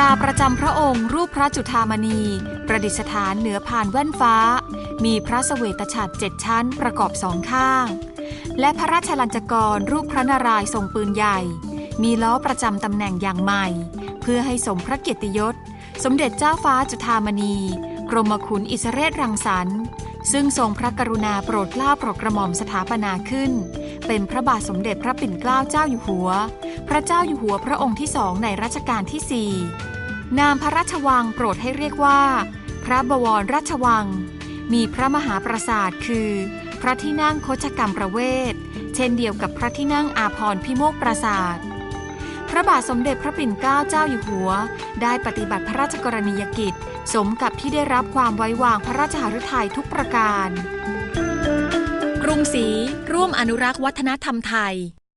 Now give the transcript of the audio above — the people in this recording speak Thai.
ราประจำพระองค์รูปพระจุฑามณี ประดิษฐานเหนือผ่านแว่นฟ้า มีพระเสวตฉัตรเจ็ดชั้นประกอบสองข้าง และพระราชลัญจกรรูปพระนารายณ์ทรงปืนใหญ่ มีล้อประจำตำแหน่งอย่างใหม่ เพื่อให้สมพระเกียรติยศ สมเด็จเจ้าฟ้าจุฑามณี กรมขุนอิสเรศรังสรรค์ซึ่งทรงพระกรุณาโปรดเกล้าโปรดกระหม่อมสถาปนาขึ้น เป็นพระบาทสมเด็จพระปิ่นเกล้าเจ้าอยู่หัว พระเจ้าอยู่หัวพระองค์ที่สองในรัชกาลที่สี่นามพระราชวังโปรดให้เรียกว่า พระบวรราชวัง มีพระมหาปราสาทคือ พระที่นั่งโคชกรรมประเวศเช่นเดียวกับพระที่นั่งอาพรพิโมกปราสาท พระบาทสมเด็จพระปิ่นเกล้าเจ้าอยู่หัว ได้ปฏิบัติพระราชกรณียกิจ สมกับที่ได้รับความไว้วางพระราชหฤทัยทุกประการ กรุงศรีร่วมอนุรักษ์วัฒนธรรมไทย